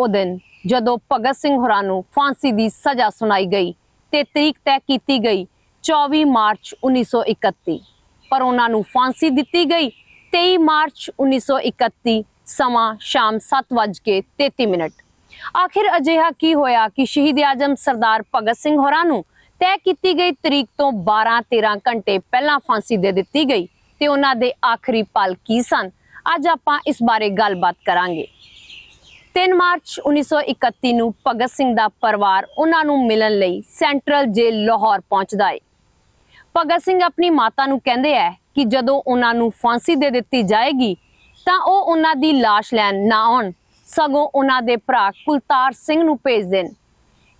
ਉਹ ਦਿਨ ਜਦੋਂ ਭਗਤ ਸਿੰਘ ਹੋਰਾਂ ਨੂੰ ਫਾਂਸੀ ਦੀ ਸਜ਼ਾ ਸੁਣਾਈ ਗਈ ਤੇ ਤਰੀਕ ਤੈਅ ਕੀਤੀ ਗਈ 24 ਮਾਰਚ 1931 ਪਰ ਉਹਨਾਂ ਨੂੰ ਫਾਂਸੀ ਦਿੱਤੀ ਗਈ 23 ਮਾਰਚ 1931 ਸਮਾਂ ਸ਼ਾਮ 7:33 ਮਿੰਟ। ਆਖਿਰ ਅਜਿਹਾ ਕੀ ਹੋਇਆ ਕਿ ਸ਼ਹੀਦ ਆਜਮ ਸਰਦਾਰ ਭਗਤ ਸਿੰਘ ਹੋਰਾਂ ਨੂੰ ਤੈਅ ਕੀਤੀ ਗਈ ਤਰੀਕ ਤੋਂ 12-13 ਘੰਟੇ ਪਹਿਲਾਂ ਫਾਂਸੀ ਦੇ ਦਿੱਤੀ ਗਈ ਤੇ ਉਹਨਾਂ ਦੇ ਆਖਰੀ ਪਲ ਕੀ ਸਨ? ਅੱਜ ਆਪਾਂ ਇਸ ਬਾਰੇ ਗੱਲਬਾਤ ਕਰਾਂਗੇ। 3 ਮਾਰਚ 1931 ਨੂੰ ਭਗਤ ਸਿੰਘ ਦਾ ਪਰਿਵਾਰ ਉਹਨਾਂ ਨੂੰ ਮਿਲਣ ਲਈ ਸੈਂਟਰਲ ਜੇਲ੍ਹ ਲਾਹੌਰ ਪਹੁੰਚਦਾ ਹੈ ਭਗਤ ਸਿੰਘ ਆਪਣੀ ਮਾਤਾ ਨੂੰ ਕਹਿੰਦੇ ਹੈ ਕਿ ਜਦੋਂ ਉਹਨਾਂ ਨੂੰ ਫਾਂਸੀ ਦੇ ਦਿੱਤੀ ਜਾਏਗੀ, ਤਾਂ ਉਹ ਉਹਨਾਂ ਦੀ ਲਾਸ਼ ਲੈਣ ਨਾ ਆਉਣ। ਸਗੋਂ ਉਹਨਾਂ ਦੇ ਭਰਾ ਕੁਲਤਾਰ ਸਿੰਘ ਨੂੰ ਭੇਜ ਦੇਣ।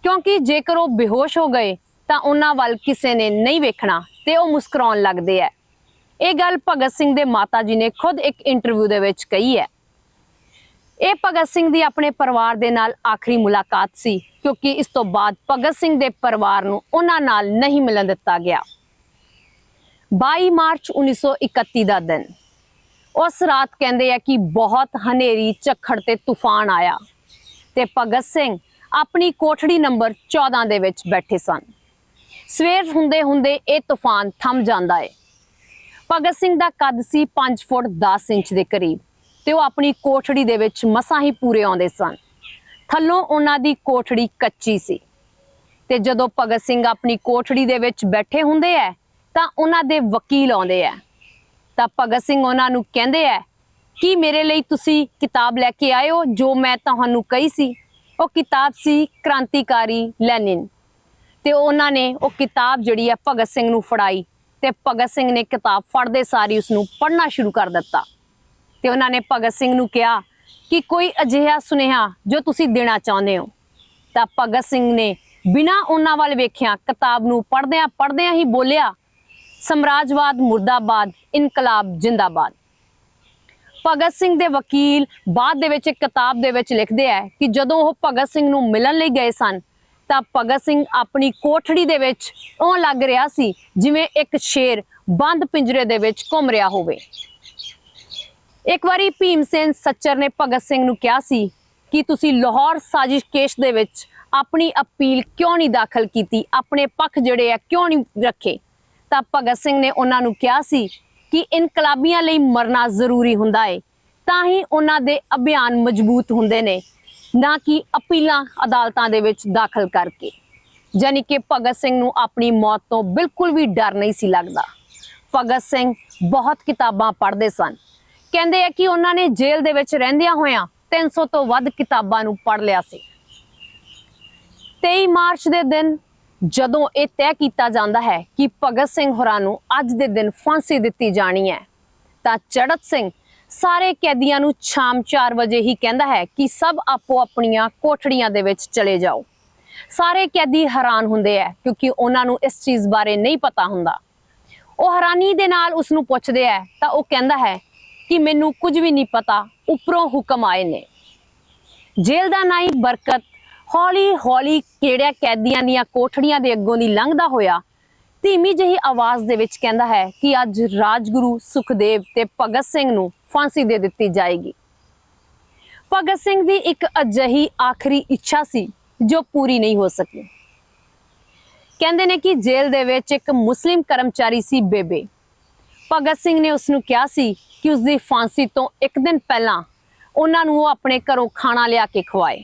ਕਿਉਂਕਿ ਜੇਕਰ ਉਹ ਬੇਹੋਸ਼ ਹੋ ਗਏ, ਤਾਂ ਉਹਨਾਂ ਵੱਲ ਕਿਸੇ ਨੇ ਨਹੀਂ ਵੇਖਣਾ ਤੇ ਉਹ ਮੁਸਕਰਾਉਣ ਲੱਗਦੇ ਐ ਇਹ ਗੱਲ ਭਗਤ ਸਿੰਘ ਦੇ ਮਾਤਾ ਜੀ ਨੇ ਖੁਦ ਇੱਕ ਇੰਟਰਵਿਊ ਦੇ ਵਿੱਚ ਕਹੀ ਹੈ। ਇਹ ਭਗਤ ਸਿੰਘ ਦੀ ਆਪਣੇ ਪਰਿਵਾਰ ਦੇ ਨਾਲ ਆਖਰੀ ਮੁਲਾਕਾਤ ਸੀ, ਕਿਉਂਕਿ ਇਸ ਤੋਂ ਬਾਅਦ ਭਗਤ ਸਿੰਘ ਦੇ ਪਰਿਵਾਰ ਨੂੰ ਉਹਨਾਂ ਨਾਲ ਨਹੀਂ ਮਿਲਣ ਦਿੱਤਾ ਗਿਆ। 22 ਮਾਰਚ 1931 ਦਾ ਦਿਨ। ਉਸ ਰਾਤ ਕਹਿੰਦੇ ਆ ਕਿ ਬਹੁਤ ਹਨੇਰੀ, ਝੱਖੜ ਤੇ ਤੂਫਾਨ ਆਇਆ ਤੇ ਭਗਤ ਸਿੰਘ ਆਪਣੀ ਕੋਠੜੀ ਨੰਬਰ 14 ਦੇ ਵਿੱਚ ਬੈਠੇ ਸਨ। ਸਵੇਰ ਹੁੰਦੇ ਹੁੰਦੇ ਇਹ ਤੂਫਾਨ ਥੰਮ ਜਾਂਦਾ ਹੈ ਭਗਤ ਸਿੰਘ ਦਾ ਕੱਦ ਸੀ 5 ਫੁੱਟ 10 ਇੰਚ ਦੇ ਕਰੀਬ। ਤੇ ਉਹ ਆਪਣੀ ਕੋਠੜੀ ਦੇ ਵਿੱਚ ਮਸਾਂ ਹੀ ਪੂਰੇ ਆਉਂਦੇ ਸਨ। ਥੱਲੋਂ ਉਹਨਾਂ ਦੀ ਕੋਠੜੀ ਕੱਚੀ ਸੀ। ਤੇ ਜਦੋਂ ਭਗਤ ਸਿੰਘ ਆਪਣੀ ਕੋਠੜੀ ਦੇ ਵਿੱਚ ਬੈਠੇ ਹੁੰਦੇ ਐ, ਤਾਂ ਉਹਨਾਂ ਦੇ ਵਕੀਲ ਆਉਂਦੇ ਐ। ਤਾਂ ਭਗਤ ਸਿੰਘ ਉਹਨਾਂ ਨੂੰ ਕਹਿੰਦੇ ਐ, ਕਿ ਮੇਰੇ ਲਈ ਤੁਸੀਂ ਕਿਤਾਬ ਲੈ ਕੇ ਆਏ ਹੋ ਜੋ ਮੈਂ ਤੁਹਾਨੂੰ ਕਹੀ ਸੀ? ਉਹ ਕਿਤਾਬ ਸੀ ਕ੍ਰਾਂਤੀਕਾਰੀ ਲੈਨਿਨ। ਤੇ ਉਹਨਾਂ ਨੇ ਉਹ ਕਿਤਾਬ ਜਿਹੜੀ ਹੈ ਭਗਤ ਸਿੰਘ ਨੂੰ ਫੜਾਈ ਤੇ ਭਗਤ ਸਿੰਘ ਨੇ ਕਿਤਾਬ ਫੜਦੇ ਸਾਰੀ ਉਸ ਨੂੰ ਪੜ੍ਹਨਾ ਸ਼ੁਰੂ ਕਰ ਦਿੱਤਾ। ਤੇ ਉਹਨਾਂ ਨੇ ਭਗਤ ਸਿੰਘ ਨੂੰ ਕਿਹਾ ਕਿ ਕੋਈ ਅਜਿਹਾ ਸੁਨੇਹਾ ਜੋ ਤੁਸੀਂ ਦੇਣਾ ਚਾਹੁੰਦੇ ਹੋ। ਤਾਂ ਭਗਤ ਸਿੰਘ ਨੇ ਬਿਨਾਂ ਉਹਨਾਂ ਵੱਲ ਵੇਖਿਆ ਕਿਤਾਬ ਨੂੰ ਪੜ੍ਹਦਿਆਂ ਪੜ੍ਹਦਿਆਂ ਹੀ ਬੋਲਿਆ, ਸਮਰਾਜਵਾਦ ਮੁਰਦਾਬਾਦ, ਇਨਕਲਾਬ ਜਿੰਦਾਬਾਦ। ਭਗਤ ਸਿੰਘ ਦੇ ਵਕੀਲ ਬਾਅਦ ਦੇ ਵਿੱਚ ਇੱਕ ਕਿਤਾਬ ਦੇ ਵਿੱਚ ਲਿਖਦੇ ਆ ਕਿ ਜਦੋਂ ਉਹ ਭਗਤ ਸਿੰਘ ਨੂੰ ਮਿਲਣ ਲਈ ਗਏ ਸਨ, ਤਾਂ ਭਗਤ ਸਿੰਘ ਆਪਣੀ ਕੋਠੜੀ ਦੇ ਵਿੱਚ ਉਹ ਲੱਗ ਰਿਹਾ ਸੀ ਜਿਵੇਂ ਇੱਕ ਸ਼ੇਰ ਬੰਦ ਪਿੰਜਰੇ ਦੇ ਵਿੱਚ ਘੁੰਮ ਰਿਹਾ ਹੋਵੇ। ਇੱਕ ਵਾਰੀ ਭੀਮ ਸੈਨ ਸੱਚਰ ਨੇ ਭਗਤ ਸਿੰਘ ਨੂੰ ਕਿਹਾ ਸੀ ਕਿ ਤੁਸੀਂ ਲਾਹੌਰ ਸਾਜ਼ਿਸ਼ ਕੇਸ ਦੇ ਵਿੱਚ ਆਪਣੀ ਅਪੀਲ ਕਿਉਂ ਨਹੀਂ ਦਾਖਲ ਕੀਤੀ? ਆਪਣੇ ਪੱਖ ਜਿਹੜੇ ਆ, ਕਿਉਂ ਨਹੀਂ ਰੱਖੇ? ਤਾਂ ਭਗਤ ਸਿੰਘ ਨੇ ਉਹਨਾਂ ਨੂੰ ਕਿਹਾ ਸੀ ਕਿ ਇਨਕਲਾਬੀਆਂ ਲਈ ਮਰਨਾ ਜ਼ਰੂਰੀ ਹੁੰਦਾ ਹੈ ਤਾਂ ਹੀ ਉਹਨਾਂ ਦੇ ਅਭਿਆਨ ਮਜ਼ਬੂਤ ਹੁੰਦੇ ਨੇ, ਨਾ ਕਿ ਅਪੀਲਾਂ ਅਦਾਲਤਾਂ ਦੇ ਵਿੱਚ ਦਾਖਲ ਕਰਕੇ। ਯਾਨੀ ਕਿ ਭਗਤ ਸਿੰਘ ਨੂੰ ਆਪਣੀ ਮੌਤ ਤੋਂ ਬਿਲਕੁਲ ਵੀ ਡਰ ਨਹੀਂ ਸੀ ਲੱਗਦਾ। ਭਗਤ ਸਿੰਘ ਬਹੁਤ ਕਿਤਾਬਾਂ ਪੜ੍ਹਦੇ ਸਨ। ਕਹਿੰਦੇ ਆ ਕਿ ਉਹਨਾਂ ਨੇ ਜੇਲ੍ਹ ਦੇ ਵਿੱਚ ਰਹਿੰਦਿਆਂ ਹੋਇਆਂ 300 ਤੋਂ ਵੱਧ ਕਿਤਾਬਾਂ ਨੂੰ ਪੜ੍ਹ ਲਿਆ ਸੀ। 23 ਮਾਰਚ ਦੇ ਦਿਨ ਜਦੋਂ ਇਹ ਤੈਅ ਕੀਤਾ ਜਾਂਦਾ ਹੈ ਕਿ ਭਗਤ ਸਿੰਘ ਹੋਰਾਂ ਨੂੰ ਅੱਜ ਦੇ ਦਿਨ ਫਾਂਸੀ ਦਿੱਤੀ ਜਾਣੀ ਹੈ, ਤਾਂ ਚੜਤ ਸਿੰਘ ਸਾਰੇ ਕੈਦੀਆਂ ਨੂੰ ਸ਼ਾਮ 4 ਵਜੇ ਹੀ ਕਹਿੰਦਾ ਹੈ ਕਿ ਸਭ ਆਪੋ ਆਪਣੀਆਂ ਕੋਠੜੀਆਂ ਦੇ ਵਿੱਚ ਚਲੇ ਜਾਓ। ਸਾਰੇ ਕੈਦੀ ਹੈਰਾਨ ਹੁੰਦੇ ਆ ਕਿਉਂਕਿ ਉਹਨਾਂ ਨੂੰ ਇਸ ਚੀਜ਼ ਬਾਰੇ ਨਹੀਂ ਪਤਾ ਹੁੰਦਾ। ਉਹ ਹੈਰਾਨੀ ਦੇ ਨਾਲ ਉਸ ਨੂੰ ਪੁੱਛਦੇ ਆ ਤਾਂ ਉਹ ਕਹਿੰਦਾ ਹੈ ਕਿ ਮੈਨੂੰ ਕੁਝ ਵੀ ਨਹੀਂ ਪਤਾ, ਉੱਪਰੋਂ ਹੁਕਮ ਆਏ ਨੇ। ਜੇਲ੍ਹ ਦਾ ਨਾਈ ਬਰਕਤ ਹੌਲੀ ਹੌਲੀ ਕਿਹੜਿਆ ਕੈਦੀਆਂ ਦੀਆਂ ਕੋਠੜੀਆਂ ਦੇ ਅੱਗੋਂ ਦੀ ਲੰਘਦਾ ਹੋਇਆ, ਧੀਮੀ ਜਿਹੀ ਆਵਾਜ਼ ਦੇ ਵਿੱਚ ਕਹਿੰਦਾ ਹੈ ਕਿ ਅੱਜ ਰਾਜਗੁਰੂ ਸੁਖਦੇਵ ਤੇ ਭਗਤ ਸਿੰਘ ਨੂੰ ਫਾਂਸੀ ਦੇ ਦਿੱਤੀ ਜਾਏਗੀ। ਭਗਤ ਸਿੰਘ ਦੀ ਇੱਕ ਅਜਿਹੀ ਆਖਰੀ ਇੱਛਾ ਸੀ ਜੋ ਪੂਰੀ ਨਹੀਂ ਹੋ ਸਕੀ। ਕਹਿੰਦੇ ਨੇ ਕਿ ਜੇਲ੍ਹ ਦੇ ਵਿੱਚ ਇੱਕ ਮੁਸਲਿਮ ਕਰਮਚਾਰੀ ਸੀ ਬੇਬੇ। ਭਗਤ ਸਿੰਘ ਨੇ ਉਸ ਨੂੰ ਕਿਹਾ ਸੀ ਕਿ ਉਸ ਦੀ ਫਾਂਸੀ ਤੋਂ ਇੱਕ ਦਿਨ ਪਹਿਲਾਂ ਉਹਨਾਂ ਨੂੰ ਉਹ ਆਪਣੇ ਘਰੋਂ ਖਾਣਾ ਲਿਆ ਕੇ ਖਵਾਏ।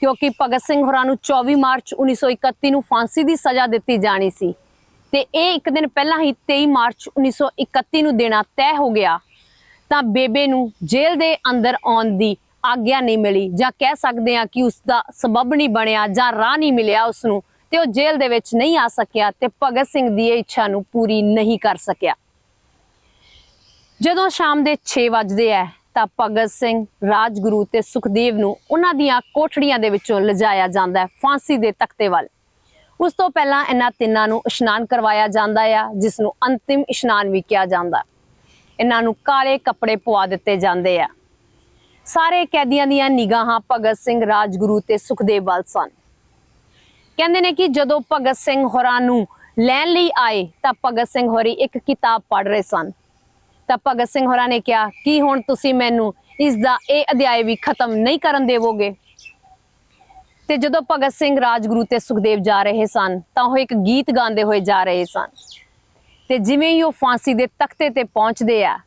ਕਿਉਂਕਿ ਭਗਤ ਸਿੰਘ ਹੋਰਾਂ ਨੂੰ 24 ਮਾਰਚ 1931 ਨੂੰ ਫਾਂਸੀ ਦੀ ਸਜ਼ਾ ਦਿੱਤੀ ਜਾਣੀ ਸੀ ਤੇ ਇਹ ਇੱਕ ਦਿਨ ਪਹਿਲਾਂ ਹੀ 23 ਮਾਰਚ 1931 ਨੂੰ ਦੇਣਾ ਤੈਅ ਹੋ ਗਿਆ, ਤਾਂ ਬੇਬੇ ਨੂੰ ਜੇਲ੍ਹ ਦੇ ਅੰਦਰ ਆਉਣ ਦੀ ਆਗਿਆ ਨਹੀਂ ਮਿਲੀ ਜਾਂ ਕਹਿ ਸਕਦੇ ਆ ਕਿ ਉਸ ਦਾ ਸਬਬ ਨਹੀਂ ਬਣਿਆ ਜਾਂ ਰਾਹ ਨਹੀਂ ਮਿਲਿਆ ਉਸ ਨੂੰ ਤੇ ਉਹ ਜੇਲ੍ਹ ਦੇ ਵਿੱਚ ਨਹੀਂ ਆ ਸਕਿਆ ਤੇ ਭਗਤ ਸਿੰਘ ਦੀ ਇਹ ਇੱਛਾ ਨੂੰ ਪੂਰੀ ਨਹੀਂ ਕਰ ਸਕਿਆ। ਜਦੋਂ ਸ਼ਾਮ ਦੇ 6 ਵਜਦੇ ਐ, ਤਾਂ ਭਗਤ ਸਿੰਘ, ਰਾਜਗੁਰੂ ਤੇ ਸੁਖਦੇਵ ਨੂੰ ਉਹਨਾਂ ਦੀਆਂ ਕੋਠੜੀਆਂ ਦੇ ਵਿੱਚੋਂ ਲਿਜਾਇਆ ਜਾਂਦਾ ਹੈ ਫਾਂਸੀ ਦੇ ਤਖਤੇ ਵੱਲ। ਉਸ ਤੋਂ ਪਹਿਲਾਂ ਇਹਨਾਂ ਤਿੰਨਾਂ ਨੂੰ ਇਸ਼ਨਾਨ ਕਰਵਾਇਆ ਜਾਂਦਾ ਆ, ਜਿਸ ਨੂੰ ਅੰਤਿਮ ਇਸ਼ਨਾਨ ਵੀ ਕਿਹਾ ਜਾਂਦਾ। ਇਹਨਾਂ ਨੂੰ ਕਾਲੇ ਕੱਪੜੇ ਪਵਾ ਦਿੱਤੇ ਜਾਂਦੇ ਆ। ਸਾਰੇ ਕੈਦੀਆਂ ਦੀਆਂ ਨਿਗਾਹਾਂ ਭਗਤ ਸਿੰਘ, ਰਾਜਗੁਰੂ ਤੇ ਸੁਖਦੇਵ ਵੱਲ ਸਨ। ਕਹਿੰਦੇ ਨੇ ਕਿ ਜਦੋਂ ਭਗਤ ਸਿੰਘ ਹੋਰਾਂ ਨੂੰ ਲੈਣ ਲਈ ਆਏ, ਤਾਂ ਭਗਤ ਸਿੰਘ ਹੋਰੀ ਇੱਕ ਕਿਤਾਬ ਪੜ੍ਹ ਰਹੇ ਸਨ। ਤਾਂ ਭਗਤ ਸਿੰਘ ਹੋਰਾਂ ਨੇ ਕਿਹਾ, ਕਿ ਹੁਣ ਤੁਸੀਂ ਮੈਨੂੰ ਇਸ ਦਾ ਇਹ ਅਧਿਆਇ ਵੀ ਖਤਮ ਨਹੀਂ ਕਰਨ ਦੇਵੋਗੇ? ਤੇ ਜਦੋਂ ਭਗਤ ਸਿੰਘ ਰਾਜਗੁਰੂ ਤੇ ਸੁਖਦੇਵ ਜਾ ਰਹੇ ਸਨ, ਤਾਂ ਉਹ ਇੱਕ ਗੀਤ ਗਾਉਂਦੇ ਹੋਏ ਜਾ ਰਹੇ ਸਨ। ਤੇ ਜਿਵੇਂ ਹੀ ਉਹ ਫਾਂਸੀ ਦੇ ਤਖਤੇ ਤੇ ਪਹੁੰਚਦੇ ਆ,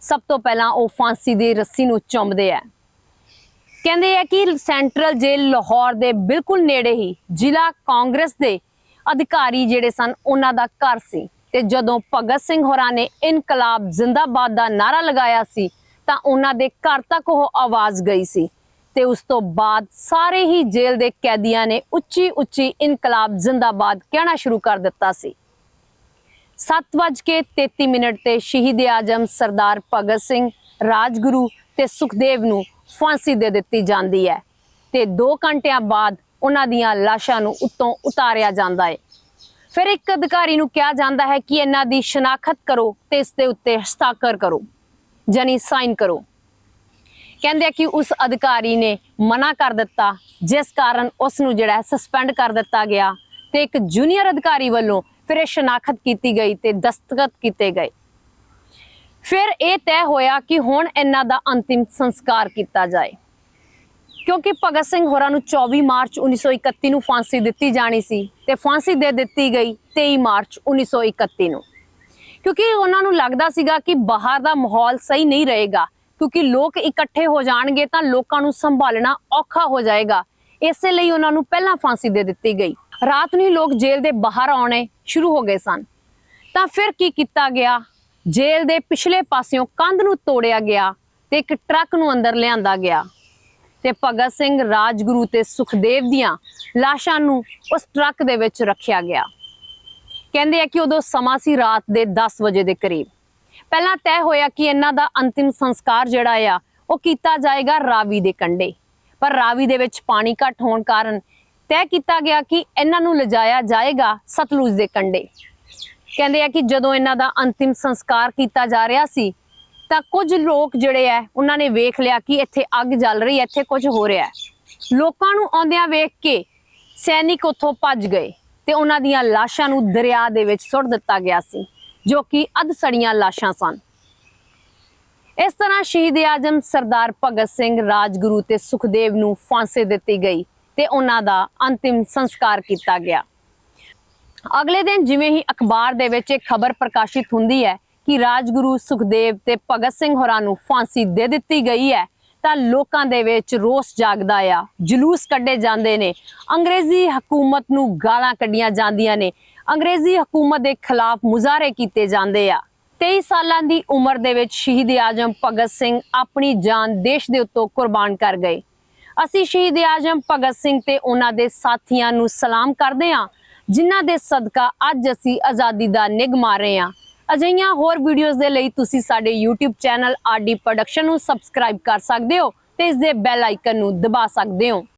ਸਭ ਤੋਂ ਪਹਿਲਾਂ ਉਹ ਫਾਂਸੀ ਦੀ ਰੱਸੀ ਨੂੰ ਚੁੰਮਦੇ ਆ। ਕਹਿੰਦੇ ਆ ਕਿ ਸੈਂਟਰਲ ਜੇਲ੍ਹ ਲਾਹੌਰ ਦੇ ਬਿਲਕੁਲ ਨੇੜੇ ਹੀ ਜ਼ਿਲ੍ਹਾ ਕਾਂਗਰਸ ਦੇ ਅਧਿਕਾਰੀ ਜਿਹੜੇ ਸਨ, ਉਹਨਾਂ ਦਾ ਘਰ ਸੀ। ਤੇ ਜਦੋਂ ਭਗਤ ਸਿੰਘ ਹੋਰਾਂ ਨੇ ਇਨਕਲਾਬ ਜ਼ਿੰਦਾਬਾਦ ਦਾ ਨਾਰਾ ਲਗਾਇਆ ਸੀ, ਤਾਂ ਉਹਨਾਂ ਦੇ ਘਰ ਤੱਕ ਉਹ ਆਵਾਜ਼ ਗਈ ਸੀ। ਤੇ ਉਸ ਤੋਂ ਬਾਅਦ ਸਾਰੇ ਹੀ ਜੇਲ੍ਹ ਦੇ ਕੈਦੀਆਂ ਨੇ ਉੱਚੀ ਉੱਚੀ ਇਨਕਲਾਬ ਜ਼ਿੰਦਾਬਾਦ ਕਹਿਣਾ ਸ਼ੁਰੂ ਕਰ ਦਿੱਤਾ ਸੀ। 7:33 ਮਿੰਟ ਤੇ ਸ਼ਹੀਦ ਆਜਮ ਸਰਦਾਰ ਭਗਤ ਸਿੰਘ, ਰਾਜਗੁਰੂ ਤੇ ਸੁਖਦੇਵ ਨੂੰ ਫਾਂਸੀ ਦੇ ਦਿੱਤੀ ਜਾਂਦੀ ਹੈ ਤੇ 2 ਘੰਟਿਆਂ ਬਾਅਦ ਉਹਨਾਂ ਦੀਆਂ ਲਾਸ਼ਾਂ ਨੂੰ ਉੱਤੋਂ ਉਤਾਰਿਆ ਜਾਂਦਾ ਹੈ। ਫਿਰ ਇੱਕ ਅਧਿਕਾਰੀ ਨੂੰ ਕਿਹਾ ਜਾਂਦਾ ਹੈ ਕਿ ਇਹਨਾਂ ਦੀ ਸ਼ਨਾਖਤ ਕਰੋ ਤੇ ਇਸ ਦੇ ਉੱਤੇ ਹਸਤਾਖਰ ਕਰੋ ਜਾਨੀ ਸਾਈਨ ਕਰੋ। ਕਹਿੰਦੇ ਆ ਕਿ ਉਸ ਅਧਿਕਾਰੀ ਨੇ ਮਨਾ ਕਰ ਦਿੱਤਾ, ਜਿਸ ਕਾਰਨ ਉਸ ਨੂੰ ਜਿਹੜਾ ਸਸਪੈਂਡ ਕਰ ਦਿੱਤਾ ਗਿਆ ਤੇ ਇੱਕ ਜੂਨੀਅਰ ਅਧਿਕਾਰੀ ਵੱਲੋਂ ਫਿਰ ਇਹ ਸ਼ਨਾਖਤ ਕੀਤੀ ਗਈ ਤੇ ਦਸਤਖਤ ਕੀਤੇ ਗਏ। ਫਿਰ ਇਹ ਤੈਅ ਹੋਇਆ ਕਿ ਹੁਣ ਇਹਨਾਂ ਦਾ ਅੰਤਿਮ ਸੰਸਕਾਰ ਕੀਤਾ ਜਾਏ। ਕਿਉਂਕਿ ਭਗਤ ਸਿੰਘ ਹੋਰਾਂ ਨੂੰ 24 ਮਾਰਚ 1931 ਨੂੰ ਫਾਂਸੀ ਦਿੱਤੀ ਜਾਣੀ ਸੀ ਤੇ ਫਾਂਸੀ ਦੇ ਦਿੱਤੀ ਗਈ 23 ਮਾਰਚ 1931 ਨੂੰ। ਕਿਉਂਕਿ ਉਹਨਾਂ ਨੂੰ ਲੱਗਦਾ ਸੀਗਾ ਕਿ ਬਾਹਰ ਦਾ ਮਾਹੌਲ ਸਹੀ ਨਹੀਂ ਰਹੇਗਾ, ਕਿਉਂਕਿ ਲੋਕ ਇਕੱਠੇ ਹੋ ਜਾਣਗੇ ਤਾਂ ਲੋਕਾਂ ਨੂੰ ਸੰਭਾਲਣਾ ਔਖਾ ਹੋ ਜਾਏਗਾ। ਇਸੇ ਲਈ ਉਹਨਾਂ ਨੂੰ ਪਹਿਲਾਂ ਫਾਂਸੀ ਦੇ ਦਿੱਤੀ ਗਈ। ਰਾਤ ਨੂੰ ਹੀ ਲੋਕ ਜੇਲ੍ਹ ਦੇ ਬਾਹਰ ਆਉਣੇ ਸ਼ੁਰੂ ਹੋ ਗਏ ਸਨ। ਤਾਂ ਫਿਰ ਕੀ ਕੀਤਾ ਗਿਆ? ਜੇਲ੍ਹ ਦੇ ਪਿਛਲੇ ਪਾਸਿਓਂ ਕੰਧ ਨੂੰ ਤੋੜਿਆ ਗਿਆ ਤੇ ਇੱਕ ਟਰੱਕ ਨੂੰ ਅੰਦਰ ਲਿਆਂਦਾ ਗਿਆ। ਤੇ ਭਗਤ ਸਿੰਘ ਰਾਜਗੁਰੂ ਤੇ ਸੁਖਦੇਵ ਦੀਆਂ ਲਾਸ਼ਾਂ ਨੂੰ ਉਸ ਟਰੱਕ ਦੇ ਵਿੱਚ ਰੱਖਿਆ ਗਿਆ। ਕਹਿੰਦੇ ਆ ਕਿ ਉਦੋਂ ਸਮਾਂ ਸੀ ਰਾਤ ਦੇ 10 ਵਜੇ ਦੇ ਕਰੀਬ। ਪਹਿਲਾਂ ਤੈਅ ਹੋਇਆ ਕਿ ਇਹਨਾਂ ਦਾ ਅੰਤਿਮ ਸੰਸਕਾਰ ਜਿਹੜਾ ਆ, ਉਹ ਕੀਤਾ ਜਾਏਗਾ ਰਾਵੀ ਦੇ ਕੰਢੇ। ਪਰ ਰਾਵੀ ਦੇ ਵਿੱਚ ਪਾਣੀ ਘੱਟ ਹੋਣ ਕਾਰਨ ਤੈਅ ਕੀਤਾ ਗਿਆ ਕਿ ਇਹਨਾਂ ਨੂੰ ਲਿਜਾਇਆ ਜਾਏਗਾ ਸਤਲੁਜ ਦੇ ਕੰਢੇ। ਕਹਿੰਦੇ ਆ ਕਿ ਜਦੋਂ ਇਹਨਾਂ ਦਾ ਅੰਤਿਮ ਸੰਸਕਾਰ ਕੀਤਾ ਜਾ ਰਿਹਾ ਸੀ ਤਾਂ ਕੁਝ ਲੋਕ ਜਿਹੜੇ ਆ ਉਹਨਾਂ ਨੇ ਵੇਖ ਲਿਆ ਕਿ ਇੱਥੇ ਅੱਗ ਜਲ ਰਹੀ ਹੈ ਇੱਥੇ ਕੁਝ ਹੋ ਰਿਹਾ ਹੈ ਲੋਕਾਂ ਨੂੰ ਆਉਂਦਿਆਂ ਵੇਖ ਕੇ ਸੈਨਿਕ ਉੱਥੋਂ ਭੱਜ ਗਏ ਤੇ ਉਹਨਾਂ ਦੀਆਂ ਲਾਸ਼ਾਂ ਨੂੰ ਦਰਿਆ ਦੇ ਵਿੱਚ ਸੁੱਟ ਦਿੱਤਾ ਗਿਆ ਸੀ, ਜੋ ਕਿ ਅੱਧ ਸੜੀਆਂ ਲਾਸ਼ਾਂ ਸਨ। ਇਸ ਤਰ੍ਹਾਂ ਸ਼ਹੀਦ ਆਜਮ ਸਰਦਾਰ ਭਗਤ ਸਿੰਘ ਰਾਜਗੁਰੂ ਤੇ ਸੁਖਦੇਵ ਨੂੰ ਫਾਂਸੇ ਦਿੱਤੀ ਗਈ ਤੇ ਉਹਨਾਂ ਦਾ ਅੰਤਿਮ ਸੰਸਕਾਰ ਕੀਤਾ ਗਿਆ। ਅਗਲੇ ਦਿਨ ਜਿਵੇਂ ਹੀ ਅਖਬਾਰ ਦੇ ਵਿੱਚ ਇਹ ਖਬਰ ਪ੍ਰਕਾਸ਼ਿਤ ਹੁੰਦੀ ਹੈ ਕਿ ਰਾਜਗੁਰੂ ਸੁਖਦੇਵ ਤੇ ਭਗਤ ਸਿੰਘ ਹੋਰਾਂ ਨੂੰ ਫਾਂਸੀ ਦੇ ਦਿੱਤੀ ਗਈ ਹੈ, ਤਾਂ ਲੋਕਾਂ ਦੇ ਵਿੱਚ ਰੋਸ ਜਾਗਦਾ ਆ। ਜਲੂਸ ਕੱਢੇ ਜਾਂਦੇ ਨੇ। ਅੰਗਰੇਜ਼ੀ ਹਕੂਮਤ ਨੂੰ ਗਾਲਾਂ ਕੱਢੀਆਂ ਜਾਂਦੀਆਂ ਨੇ। ਅੰਗਰੇਜ਼ੀ ਹਕੂਮਤ ਦੇ ਖਿਲਾਫ ਮੁਜ਼ਾਹਰੇ ਕੀਤੇ ਜਾਂਦੇ ਆ। 23 ਸਾਲਾਂ ਦੀ ਉਮਰ ਦੇ ਵਿੱਚ ਸ਼ਹੀਦ ਆਜਮ ਭਗਤ ਸਿੰਘ ਆਪਣੀ ਜਾਨ ਦੇਸ਼ ਦੇ ਉੱਤੋਂ ਕੁਰਬਾਨ ਕਰ ਗਏ। ਅਸੀਂ ਸ਼ਹੀਦ ਆਜਮ ਭਗਤ ਸਿੰਘ ਤੇ ਉਹਨਾਂ ਦੇ ਸਾਥੀਆਂ ਨੂੰ ਸਲਾਮ ਕਰਦੇ ਹਾਂ, ਜਿਨ੍ਹਾਂ ਦੇ ਸਦਕਾ ਅੱਜ ਅਸੀਂ ਆਜ਼ਾਦੀ ਦਾ ਨਿੱਘ ਮਾਰ ਰਹੇ ਹਾਂ। ਅਜਿਹੀਆਂ ਹੋਰ ਵੀਡੀਓਜ਼ ਦੇ ਲਈ ਤੁਸੀਂ ਸਾਡੇ YouTube ਚੈਨਲ ਆਰਡੀ ਪ੍ਰੋਡਕਸ਼ਨ ਨੂੰ ਸਬਸਕ੍ਰਾਈਬ ਕਰ ਸਕਦੇ ਹੋ ਤੇ ਇਸ ਦੇ ਬੈਲ ਆਈਕਨ ਨੂੰ ਦਬਾ ਸਕਦੇ ਹੋ।